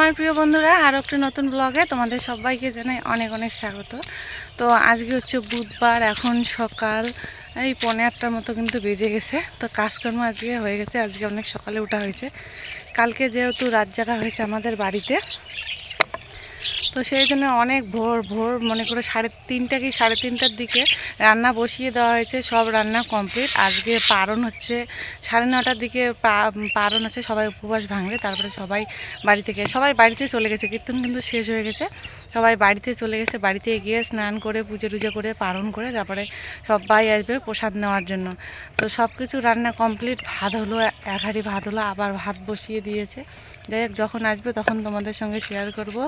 আমার প্রিয় বন্ধুরা, আর একটা নতুন ব্লগে তোমাদের সবাইকে জানাই অনেক অনেক স্বাগত। তো আজকে হচ্ছে বুধবার, এখন সকাল, এই পনেরো আটটার মতো কিন্তু বেজে গেছে। তো কাজকর্ম আজকে হয়ে গেছে, আজকে অনেক সকালে ওঠা হয়েছে। কালকে যেহেতু রাত জাগা হয়েছে আমাদের বাড়িতে তো সেই জন্য অনেক ভোর ভোর মনে করে সাড়ে তিনটা কি সাড়ে তিনটার দিকে রান্না বসিয়ে দেওয়া হয়েছে, সব রান্না কমপ্লিট। আজকে পারণ হচ্ছে, সাড়ে নটার দিকে পারণ আছে, সবাই উপবাস ভাঙবে তারপরে সবাই বাড়ি থেকে সবাই বাড়িতে চলে গেছে, কীর্তন কিন্তু শেষ হয়ে গেছে। সবাই বাড়িতে চলে গেছে, বাড়িতে গিয়ে স্নান করে, পুজো টুজো করে, পারণ করে, তারপরে সবাই আসবে প্রসাদ নেওয়ার জন্য। তো সব কিছু রান্না কমপ্লিট, ভাত হলো, এক হাঁড়ি ভাত হলো, আবার ভাত বসিয়ে দিয়েছে। যাই যখন আসবে তখন তোমাদের সঙ্গে শেয়ার করব।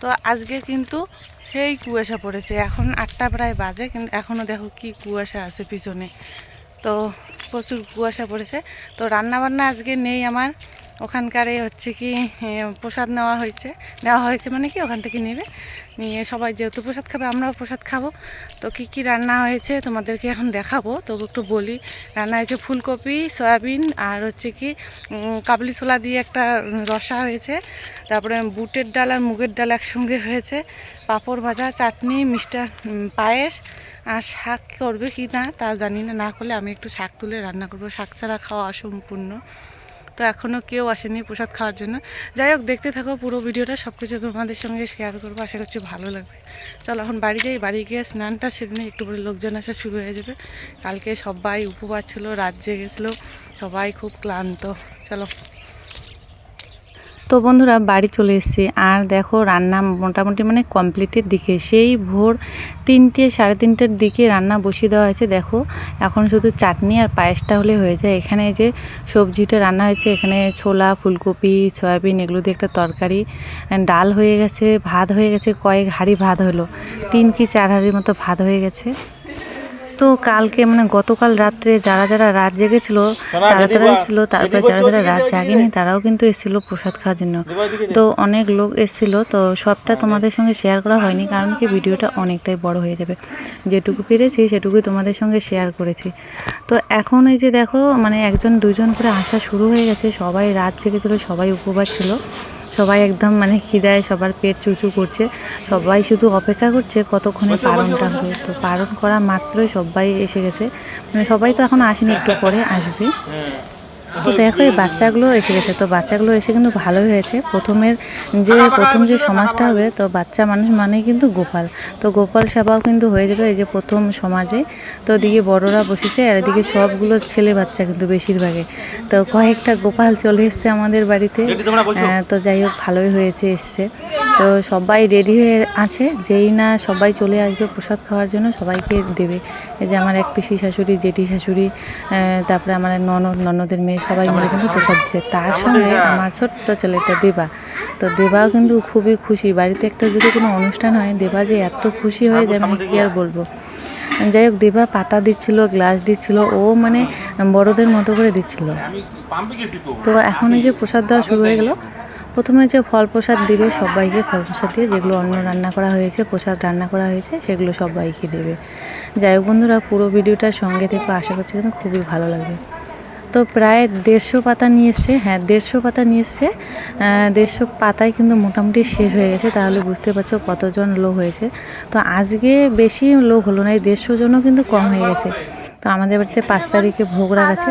তো আজকে কিন্তু সেই কুয়াশা পড়েছে। এখন আটটা প্রায় বাজে, কিন্তু এখনও দেখো কি কুয়াশা আছে পিছনে। তো প্রচুর কুয়াশা পড়েছে। তো রান্না বান্না আজকে নেই আমার। ওখানকারে হচ্ছে কি প্রসাদ নেওয়া হয়েছে। নেওয়া হয়েছে মানে কি, ওখান থেকে নেবে। নিয়ে সবাই যেহেতু প্রসাদ খাবে, আমরাও প্রসাদ খাব। তো কি কি রান্না হয়েছে তোমাদেরকে এখন দেখাবো। তবু একটু বলি, রান্না হয়েছে ফুলকপি, সয়াবিন আর হচ্ছে কি কাবলি ছোলা দিয়ে একটা রসা হয়েছে। তারপরে বুটের ডাল আর মুগের ডাল একসঙ্গে হয়েছে। পাঁপড় ভাজা, চাটনি, মিষ্টার পায়েস। আর শাক করবে কি না তা জানি না। না করলে আমি একটু শাক তুলে রান্না করব। শাক ছাড়া খাওয়া অসম্পূর্ণ। তো এখনও কেউ আসেনি প্রসাদ খাওয়ার জন্য। যাই হোক, দেখতে থাকো পুরো ভিডিওটা সব কিছু তোমাদের সঙ্গে শেয়ার করব, আশা করছি ভালো লাগবে। চলো, এখন বাড়ি যাই, বাড়ি গিয়ে স্নানটা সেদিনে একটু পরে লোকজন আসা শুরু হয়ে যাবে। কালকে সবাই উপবাস ছিল, রাত জেগেছিলো, সবাই খুব ক্লান্ত। চলো। তো বন্ধুরা বাড়ি চলে এসেছি। আর দেখো রান্না মোটামুটি মানে কমপ্লিটের দিকে। সেই ভোর তিনটে, সাড়ে তিনটের দিকে রান্না বসিয়ে দেওয়া হয়েছে। দেখো, এখন শুধু চাটনি আর পায়েসটা হলে হয়ে যায়। এখানে যে সবজিটা রান্না হয়েছে, এখানে ছোলা, ফুলকপি, সয়াবিন এগুলো দিয়ে একটা তরকারি ডাল হয়ে গেছে, ভাত হয়ে গেছে, কয়েক হাঁড়ি ভাত হলো। তিন কি চার হাঁড়ির মতো ভাত হয়ে গেছে। তো কালকে মানে গতকাল রাত্রে যারা যারা রাত জেগেছিল তারা তারা এসেছিল তারপরে যারা যারা রাত জাগেনি তারাও কিন্তু এসেছিল প্রসাদ খাওয়ার জন্য। তো অনেক লোক এসেছিল তো সবটা তোমাদের সঙ্গে শেয়ার করা হয়নি কারণ কি ভিডিওটা অনেকটাই বড় হয়ে যাবে। যেটুকু পেরেছি সেটুকুই তোমাদের সঙ্গে শেয়ার করেছি। তো এখন এই যে দেখো মানে একজন দুজন করে আসা শুরু হয়ে গেছে সবাই রাত জেগেছিলো সবাই উপবাস ছিল। সবাই একদম মানে খিদায় সবার পেট চুচু করছে। সবাই শুধু অপেক্ষা করছে কতক্ষণে পালনটা হবে। তো পারণ করা মাত্রই সবাই এসে গেছে। মানে সবাই তো এখন আসেনি একটু পরে আসবে। তো দেখো এই বাচ্চাগুলো এসে গেছে। তো বাচ্চাগুলো এসে কিন্তু ভালোই হয়েছে। প্রথমের যে প্রথম যে সমাজটা হবে তো বাচ্চা মানুষ মানেই কিন্তু গোপাল। তো গোপাল সেবাও কিন্তু হয়ে যাবে এই যে প্রথম সমাজে। তো এদিকে বড়রা বসেছে আর এদিকে সবগুলো ছেলে বাচ্চা কিন্তু বেশিরভাগে। তো কয়েকটা গোপাল চলে এসছে আমাদের বাড়িতে। আহ, তো যাই হোক ভালোই হয়েছে এসছে। তো সবাই রেডি হয়ে আছে। যেই না সবাই চলে আসবে প্রসাদ খাওয়ার জন্য সবাইকে দেবে। এই যে আমার এক পিসি শাশুড়ি জেঠি শাশুড়ি তারপরে আমার ননদ ননদের মেয়ে সবাই মিলে কিন্তু প্রসাদ দিচ্ছে। তার সঙ্গে আমার ছোট্ট ছেলেটা দেবা। তো দেবাও কিন্তু খুবই খুশি। বাড়িতে একটা যদি কোনো অনুষ্ঠান হয় দেবা যে এত খুশি হয়ে যায় আমি কি আর বলব? যাই হোক দেবা পাতা দিচ্ছিল গ্লাস দিচ্ছিল ও মানে বড়দের মতো করে দিচ্ছিল। তো এখন এই যে প্রসাদ দেওয়া শুরু হয়ে গেল। প্রথমে যে ফল প্রসাদ দিবে সবাইকে ফল প্রসাদ দিয়ে, যেগুলো অন্য রান্না করা হয়েছে, প্রসাদ রান্না করা হয়েছে, সেগুলো সবাইকে দেবে। যাই হোক বন্ধুরা, পুরো ভিডিওটার সঙ্গে থেকে, আশা করছি কিন্তু খুবই ভালো লাগবে। তো প্রায় দেড়শো পাতা নিয়ে এসছে হ্যাঁ দেড়শো পাতা নিয়ে এসছে। দেড়শো পাতায় কিন্তু মোটামুটি শেষ হয়ে গেছে, তাহলে বুঝতে পারছ কতজন লোক হয়েছে। তো আজকে বেশি লোক হলো না, এই দেড়শো জনও কিন্তু কম হয়ে গেছে। তো আমাদের বাড়িতে পাঁচ তারিখে ভোগ রাগ আছে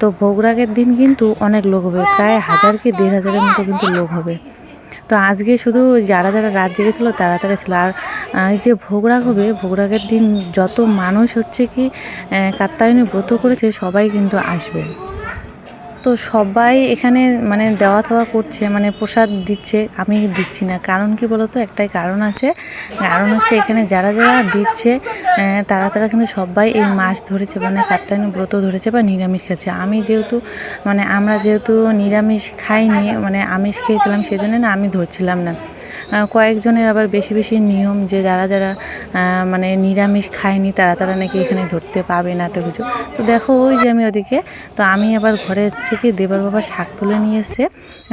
তো ভোগ রাগের দিন কিন্তু অনেক লোক হবে। প্রায় হাজার কি দেড় হাজারের মতো কিন্তু লোক হবে। তো আজকে শুধু যারা যারা রাত জেগেছিলো, তারা তারা ছিল। আর এই যে ভোগরাগ হবে, ভোগরাগের দিন যত মানুষ হচ্ছে কি কাত্তায়নে ব্রত করেছে, সবাই কিন্তু আসবে। তো সবাই এখানে মানে দেওয়া থাওয়া করছে মানে প্রসাদ দিচ্ছে, আমি দিচ্ছি না। কারণ কি বলতো? একটাই কারণ আছে। কারণ হচ্ছে এখানে যারা যারা দিচ্ছে তারা তারা কিন্তু সবাই এই মাছ ধরেছে মানে কাত্তায়নী ব্রত ধরেছে বা নিরামিষ খেয়েছে। আমি যেহেতু মানে আমরা যেহেতু নিরামিষ খাইনি মানে আমিষ খেয়েছিলাম, সেজন্য না আমি ধরছিলাম না। কয়েকজনের আবার বেশি বেশি নিয়ম যে যারা যারা মানে নিরামিষ খায়নি তারা তারা নাকি এখানে ধরতে পাবে না তো কিছু। তো দেখো ওই যে আমি ওদিকে, তো আমি আবার ঘরে হচ্ছে কি দেবার বাবা শাক তুলে নিয়ে এসে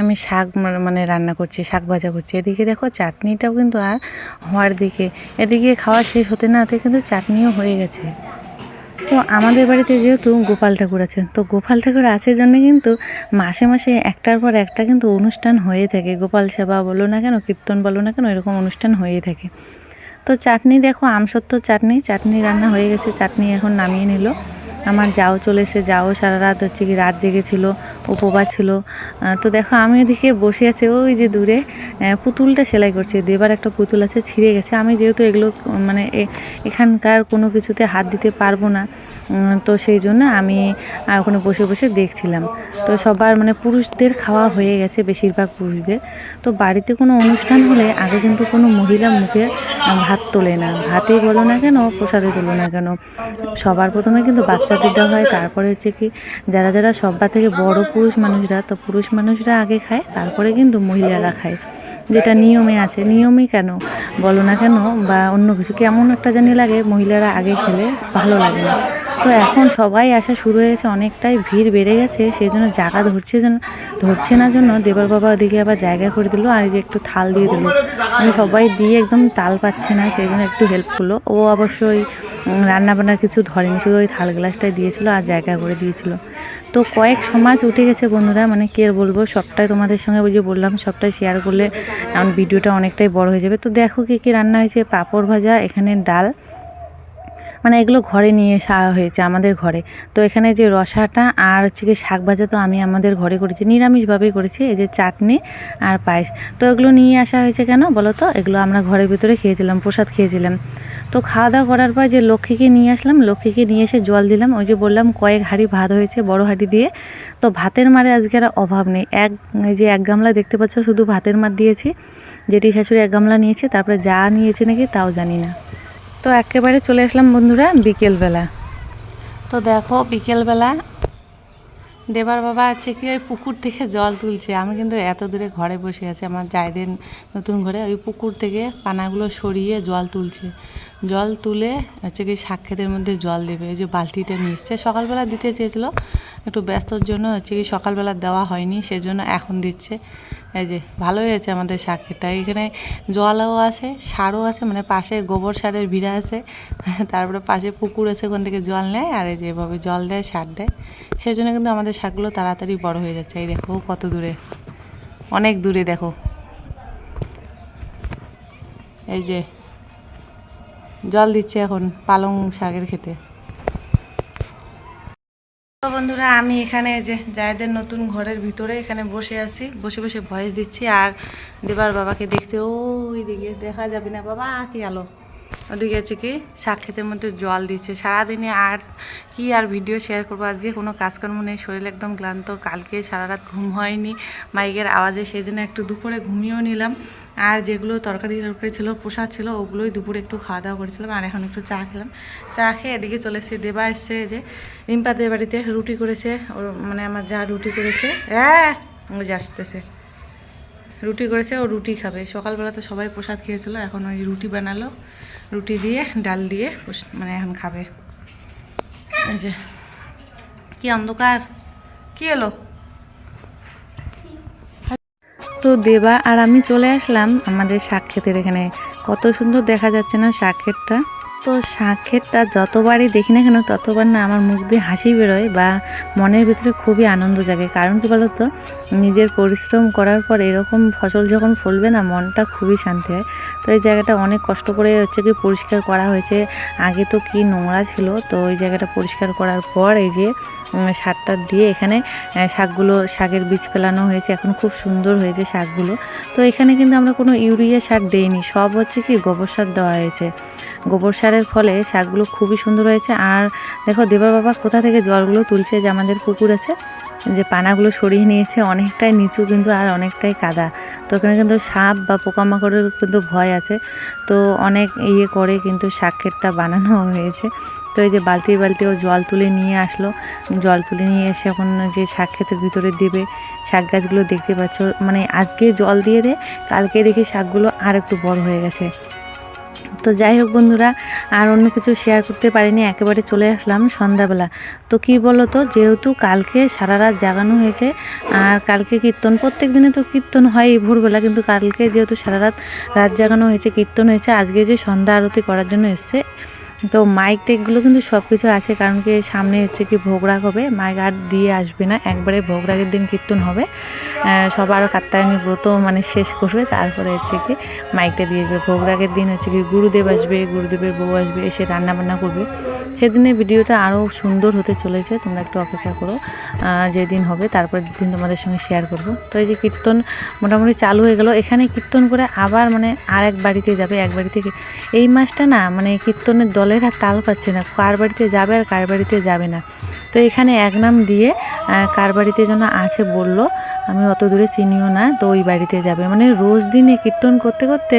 আমি শাক মানে রান্না করছি, শাক ভাজা করছি। এদিকে দেখো চাটনিটাও কিন্তু আর হওয়ার দিকে, এদিকে খাওয়া শেষ হতে না হতে কিন্তু চাটনিও হয়ে গেছে। তো আমাদের বাড়িতে যেহেতু গোপাল ঠাকুর আছে, তো গোপাল ঠাকুর আছে জন্য কিন্তু মাসে মাসে একটার পর একটা কিন্তু অনুষ্ঠান হয়ে থাকে। গোপাল সেবা বলো না কেন, কীর্তন বলো না কেন, এরকম অনুষ্ঠান হয়েই থাকে। তো চাটনি দেখো আমসত্ব চাটনি চাটনি রান্না হয়ে গেছে, চাটনি এখন নামিয়ে নিল। আমার যাও চলেছে, যাও সারা রাত হচ্ছে কি রাত জেগেছিল। উপবাস ছিল। তো দেখো আমি এদিকে বসে আছে, ওই যে দূরে পুতুলটা সেলাই করছে। দেবার একটা পুতুল আছে, ছিঁড়ে গেছে। আমি যেহেতু এগুলো মানে এখানকার কোনো কিছুতে হাত দিতে পারব না তো সেই জন্য আমি ওখানে বসে বসে দেখছিলাম। তো সবার মানে পুরুষদের খাওয়া হয়ে গেছে বেশিরভাগ পুরুষদের। তো বাড়িতে কোনো অনুষ্ঠান হলে আগে কিন্তু কোনো মহিলা মুখে ভাত তোলে না। ভাতেই বলো না কেন প্রসাদে তোলো না কেন। সবার প্রথমে কিন্তু বাচ্চাদের দেওয়া হয়, তারপরে হচ্ছে কি যারা যারা সবার থেকে বড় পুরুষ মানুষরা, তো পুরুষ মানুষরা আগে খায়, তারপরে কিন্তু মহিলারা খায়। যেটা নিয়মে আছে। নিয়মই কেন? বলো না কেন বা অন্য কিছু। কেমন একটা জানি লাগে মহিলারা আগে খেলে ভালো লাগে না। তো এখন সবাই আসা শুরু হয়েছে অনেকটাই ভিড় বেড়ে গেছে সেই জন্য জায়গা ধরছে যেন, ধরছে না জন্য দেবার বাবা ওদিকে আবার জায়গা করে দিল, আর যে একটু থাল দিয়ে দিল। মানে সবাই দিয়ে একদম তাল পাচ্ছে না সেই জন্য একটু হেল্প করল। ও অবশ্যই রান্না বান্নার কিছু ধরেনি, শুধু ওই থাল গ্লাসটাই দিয়েছিল আর জায়গা করে দিয়েছিল। তো কয়েক সমাজ উঠে গেছে বন্ধুরা মানে কে বলব, সবটাই তোমাদের সঙ্গে যে বললাম, সবটাই শেয়ার করলে ভিডিওটা অনেকটাই বড় হয়ে যাবে। তো দেখো কী কী রান্না হয়েছে, পাঁপড় ভাজা, এখানে ডাল মানে এগুলো ঘরে নিয়ে আসা হয়েছে আমাদের ঘরে। তো এখানে যে রসাটা আর হচ্ছে কি শাক ভাজা তো আমি আমাদের ঘরে করেছি, নিরামিষভাবেই করেছি, এই যে চাটনি আর পায়েস। তো এগুলো নিয়ে আসা হয়েছে কেন বলো তো? এগুলো আমরা ঘরের ভিতরে খেয়েছিলাম, প্রসাদ খেয়েছিলাম। তো খাওয়া দাওয়া করার পর যে লক্ষ্মীকে নিয়ে আসলাম, লক্ষ্মীকে নিয়ে এসে জল দিলাম, ওই যে বললাম কয়েক হাঁড়ি ভাত হয়েছে বড় হাঁড়ি দিয়ে। তো ভাতের মারে আজকে আর অভাব নেই। এক এই যে এক গামলা দেখতে পাচ্ছ শুধু ভাতের মার দিয়েছি, যেটি শাশুড়ি এক গামলা নিয়েছে, তারপরে যা নিয়েছে নাকি তাও জানি না। তো একেবারে চলে আসলাম বন্ধুরা বিকেলবেলা। তো দেখো বিকেলবেলা দেবার বাবা হচ্ছে কি ওই পুকুর থেকে জল তুলছে। আমি কিন্তু এত দূরে ঘরে বসে আছি, আমার জায়দের নতুন ঘরে ওই পুকুর থেকে পানাগুলো সরিয়ে জল তুলছে। জল তুলে হচ্ছে কি শাক ক্ষেতের মধ্যে জল দেবে, এই যে বালতিটা নিয়ে এসছে। সকালবেলা দিতে চেয়েছিল, একটু ব্যস্তর জন্য হচ্ছে কি সকালবেলা দেওয়া হয়নি, সেজন্য এখন দিচ্ছে। এই যে, ভালো হয়েছে আমাদের শাক এখানে জলও আছে, সারও আছে মানে পাশে গোবর সারের ভিড়া আছে, তারপরে পাশে পুকুর আছে ওখান থেকে জল নেয়, আর এই যে এভাবে জল দেয়, সার দেয়। সেই জন্য কিন্তু আমাদের শাকগুলো তাড়াতাড়ি বড় হয়ে যাচ্ছে। এই দেখো, কত দূরে। অনেক দূরে দেখো। এই যে, জল দিচ্ছে এখন পালং শাকের খেতে বন্ধুরা, আমি এখানে যে জায়দের নতুন ঘরের ভিতরে এখানে বসে আছি। বসে বসে ভয়েস দিচ্ছি আর দেবার বাবাকে দেখতে, ওই দিকে দেখা যাবে না। বাবা, কি আলো? ওদিকে আছে কি, শাক ক্ষেতের মধ্যে জল দিচ্ছে। সারাদিনে আর কি আর ভিডিও শেয়ার করব? আজকে কোনো কাজকর্ম নেই, শরীর একদম ক্লান্ত। কালকে সারা রাত ঘুম হয়নি। মাইকের আওয়াজে সেই একটু দুপুরে ঘুমিয়েও নিলাম। আর যেগুলো তরকারি তরকারি ছিল, প্রসাদ ছিল, ওগুলোই দুপুরে একটু খাওয়া দাওয়া করেছিলাম আর এখন একটু চা খেলাম। চা খেয়ে এদিকে চলে এসেছি, দেবা এসছে যে রিম্পাদের বাড়িতে রুটি করেছে, ওর মানে আমার যা রুটি করেছে। হ্যাঁ ওই যে আসতেছে। রুটি করেছে, ও রুটি খাবে। সকালবেলা তো সবাই প্রসাদ খেয়েছিল, এখন ওই রুটি বানালো, রুটি দিয়ে, ডাল দিয়ে মানে এখন খাবে। এই যে, কি অন্ধকার? কি হলো তো দেবা, আর আমি চলে আসলাম আমাদের শাক এখানে। কত সুন্দর দেখা যাচ্ছে না শাক তো ক্ষেতটা যতবারই দেখি না কেন, ততবার না আমার মুখ দিয়ে হাসি বেরোয় বা মনের ভিতরে খুবই আনন্দ জাগে। কারণ কি বলতো? নিজের পরিশ্রম করার পর এরকম ফসল যখন ফলবে না, মনটা খুবই শান্তি হয়। তো এই জায়গাটা অনেক কষ্ট করে হচ্ছে কি পরিষ্কার করা হয়েছে। আগে তো কি নোংরা ছিল, তো ওই জায়গাটা পরিষ্কার করার পর এই যে সারটা দিয়ে এখানে শাকগুলো, শাকের বীজ ফেলানো হয়েছে। এখন খুব সুন্দর হয়েছে শাকগুলো। তো এখানে কিন্তু আমরা কোনো ইউরিয়া সার দেইনি, সব হচ্ছে কি গোবর সার দেওয়া হয়েছে। গোবর সারের ফলে শাকগুলো খুবই সুন্দর হয়েছে। আর দেখো, দেবার বাবা কোথা থেকে জলগুলো তুলছে যে আমাদের পুকুর আছে, যে পানাগুলো সরিয়ে নিয়েছে, অনেকটাই নিচু কিন্তু আর অনেকটাই কাদা। তো ওখানে কিন্তু সাপ বা পোকামাকড়ের কিন্তু ভয় আছে। তো অনেক ইয়ে করে কিন্তু শাক ক্ষেতটা বানানো হয়েছে। তো এই যে বালতি বালতি ও জল তুলে নিয়ে আসলো। জল তুলে নিয়ে এসে এখন যে শাক ক্ষেতের ভিতরে দেবে, শাক গাছগুলো দেখতে পাচ্ছ। মানে আজকে জল দিয়ে দে, কালকে দেখি শাকগুলো আর একটু বড় হয়ে গেছে। তো যাই হোক বন্ধুরা, আর অন্য কিছু শেয়ার করতে পারিনি, একেবারে চলে আসলাম সন্ধ্যাবেলা। তো কী বলো তো যেহেতু কালকে সারা রাত জাগানো হয়েছে, আর কালকে কীর্তন, প্রত্যেক দিনে তো কীর্তন হয় ভোরবেলা, কিন্তু কালকে যেহেতু সারা রাত রাত জাগানো হয়েছে, কীর্তন হয়েছে, আজকে যে সন্ধ্যা আরতি করার জন্য এসছে তো মাইক টেকগুলো কিন্তু সব কিছু আছে কারণ কি সামনে হচ্ছে কি ভোগ রাগ হবে। মাইক আর দিয়ে আসবে না একবারে ভোগ রাগের দিন কীর্তন হবে। আহ, সব আরও কাত্তায়নী ব্রত মানে শেষ করবে তারপরে হচ্ছে কি মাইকটা দিয়ে দেবে ভোগ রাগের দিন হচ্ছে কি গুরুদেব আসবে গুরুদেবের বউ আসবে এসে রান্না বান্না করবে। সেদিনের ভিডিওটা আরও সুন্দর হতে চলেছে, তোমরা একটু অপেক্ষা করো। যেদিন হবে তারপর দিন তোমাদের সঙ্গে শেয়ার করব। তো এই যে কীর্তন মোটামুটি চালু হয়ে গেল, এখানে কীর্তন করে আবার মানে আর এক বাড়িতে যাবে, এক বাড়ি থেকে। এই মাসটা না মানে কীর্তনের দলের আর তাল পাচ্ছে না, কার বাড়িতে যাবে আর কার বাড়িতে যাবে না। তো এখানে এক নাম দিয়ে কার বাড়িতে যেন আছে বলল আমি অত দূরে চিনিও না, তো ওই বাড়িতে যাবে। মানে রোজ দিনে কীর্তন করতে করতে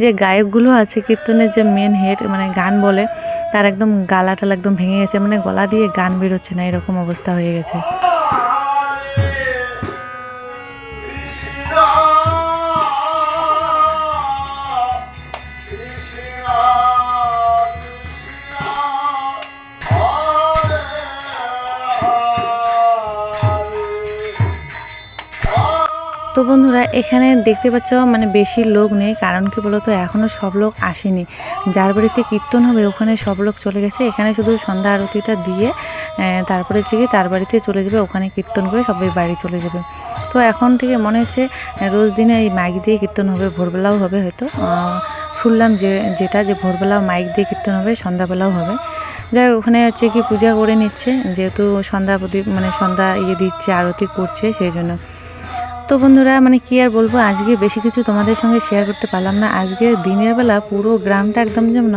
যে গায়কগুলো আছে, কীর্তনের যে মেন হেড মানে গান বলে, তার একদম গালা টালা একদম ভেঙে গেছে মানে গলা দিয়ে গান বেরোচ্ছে না, এরকম অবস্থা হয়ে গেছে। তো বন্ধুরা, এখানে দেখতে পাচ্ছ মানে বেশি লোক নেই, কারণ কি বলতো এখনও সব লোক আসেনি। যার বাড়িতে কীর্তন হবে, ওখানে সব লোক চলে গেছে। এখানে শুধু সন্ধ্যা আরতিটা দিয়ে তারপরে হচ্ছে তার বাড়িতে চলে যাবে, ওখানে কীর্তন করে সবাই বাড়ি চলে যাবে। তো এখন থেকে মনে হচ্ছে রোজ দিনে এই মাইক দিয়ে কীর্তন হবে, ভোরবেলাও হবে হয়তো। শুনলাম যে, যেটা যে ভোরবেলাও মাইক দিয়ে কীর্তন হবে, সন্ধ্যাবেলাও হবে। যাই ওখানে হচ্ছে কি পূজা করে নিচ্ছে, যেহেতু সন্ধ্যা প্রদীপ মানে সন্ধ্যা ইয়ে দিচ্ছে, আরতি করছে, সেই জন্য। তো বন্ধুরা মানে কি আর বলব, আজকে বেশি কিছু তোমাদের সঙ্গে শেয়ার করতে পারলাম না। আজকে দিনের বেলা পুরো গ্রামটা একদম যেমন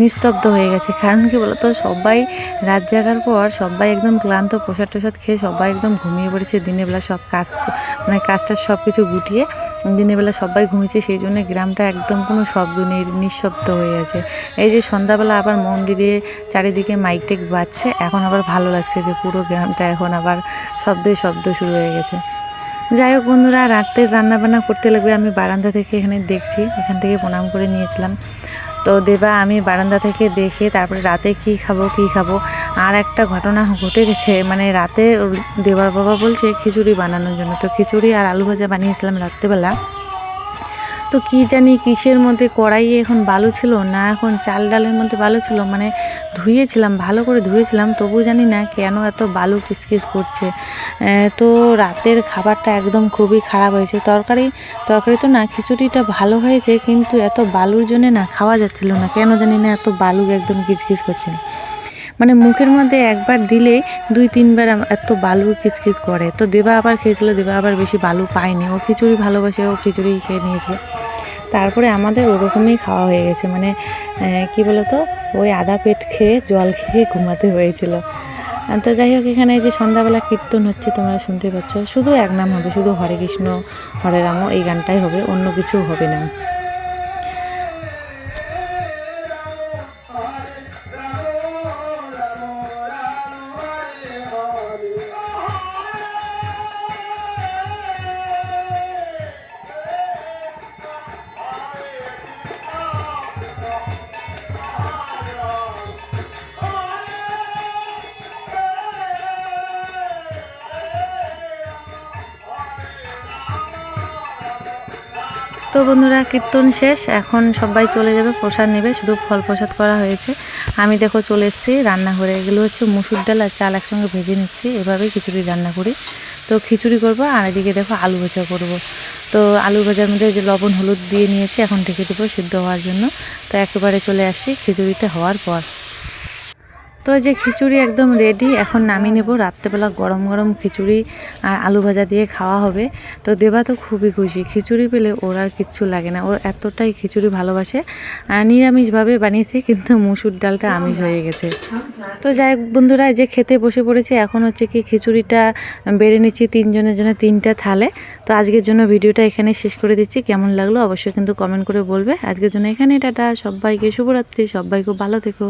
নিস্তব্ধ হয়ে গেছে। কারণ কি বলতো, সবাই রাত জাগার পর সবাই একদম ক্লান্ত, প্রসাদ টসাদ খেয়ে সবাই একদম ঘুমিয়ে পড়েছে। দিনের বেলা সব কাজ মানে কাজটা সব কিছু গুটিয়ে দিনের বেলা সবাই ঘুমিয়েছে। সেই জন্য গ্রামটা একদম কোনো শব্দ নেই, নিঃশব্দ হয়ে আছে। এই যে সন্ধ্যাবেলা আবার মন্দিরে চারিদিকে মাইক টেক বাজছে, এখন আবার ভালো লাগছে যে পুরো গ্রামটা এখন আবার শব্দে শব্দ শুরু হয়ে গেছে। যাই হোক বন্ধুরা, রাত্রে রান্না বান্না করতে লাগবে। আমি বারান্দা থেকে এখানে দেখছি, এখান থেকে প্রণাম করে নিয়েছিলাম। তো দেবা, আমি বারান্দা থেকে দেখে তারপরে রাতে কি খাব কি খাব? আর একটা ঘটনা ঘটে গেছে মানে রাতে দেবার বাবা বলছে খিচুড়ি বানানোর জন্য। তো খিচুড়ি আর আলু ভাজা বানিয়েছিলাম রাত্রেবেলা। তো কি জানি কিসের মধ্যে কড়াইয়ে এখন বালু ছিল, না এখন চাল ডালের মধ্যে বালু ছিল মানে ধুয়েছিলাম, ভালো করে ধুয়েছিলাম, তবু জানি না কেন এত বালু কিচকিচ করছে। তো রাতের খাবারটা একদম খুবই খারাপ হয়েছে। তরকারি তরকারি তো না, খিচুড়িটা ভালো হয়েছে, কিন্তু এত বালুর জন্য না খাওয়া যাচ্ছিল না। কেন জানি না এত বালু একদম কিচকিচ করছে। মানে মুখের মধ্যে একবার দিলে দুই, তিনবার এত বালু কিচকিচ করে। তো দেবা আবার খেয়েছিল, দেবা আবার বেশি বালু পায়নি। ও খিচুড়ি ভালোবাসে, ও খিচুড়ি খেয়ে নিয়েছিল তারপরে আমাদের ওরকমই খাওয়া হয়ে গেছে। মানে কি বলতো? ওই আদা পেট খেয়ে, জল খেয়ে ঘুমাতে হয়েছিল। তো যাই হোক, এখানে যে সন্ধ্যাবেলা কীর্তন হচ্ছে, তোমরা শুনতে পাচ্ছ। শুধু এক নাম হবে, শুধু হরে কৃষ্ণ, হরে রাম, এই গানটাই হবে, অন্য কিছু হবে না। তো বন্ধুরা, কীর্তন শেষ। এখন সবাই চলে যাবে, প্রসাদ নেবে। শুধু ফল প্রসাদ করা হয়েছে। আমি দেখো চলে এসেছি রান্নাঘরে। এগুলো হচ্ছে মুসুর ডাল আর চাল একসঙ্গে ভেজে নিচ্ছি। এভাবেই খিচুড়ি রান্না করি। তো খিচুড়ি করব, আর এদিকে দেখো আলু ভাজা করব। তো আলু ভাজার মধ্যে যে লবণ, হলুদ দিয়ে নিয়েছি, এখন ঢেকে দেবো সিদ্ধ হওয়ার জন্য। তো একেবারে চলে আসছি খিচুড়িটা হওয়ার পর। তো যে খিচুড়ি একদম রেডি এখন নামিয়ে নেব। রাত্রেবেলা গরম গরম খিচুড়ি আর আলু ভাজা দিয়ে খাওয়া হবে। তো দেবা তো খুবই খুশি। খিচুড়ি পেলে ওর আর কিচ্ছু লাগে না। ওর এতটাই খিচুড়ি ভালোবাসে। নিরামিষভাবে বানিয়েছি, কিন্তু মুসুর ডালটা আমিষ হয়ে গেছে। তো যাই বন্ধুরা যে খেতে বসে পড়েছি, এখন হচ্ছে কি খিচুড়িটা বেড়ে নিচ্ছি তিনজনের জন্য তিনটা থালে। তো আজকের জন্য ভিডিওটা এখানে শেষ করে দিচ্ছি। কেমন লাগল অবশ্যই কিন্তু কমেন্ট করে বলবে। আজকের জন্য এখানে টাটা। সবাইকে শুভরাত্রি। সবাই খুব ভালো থেকো।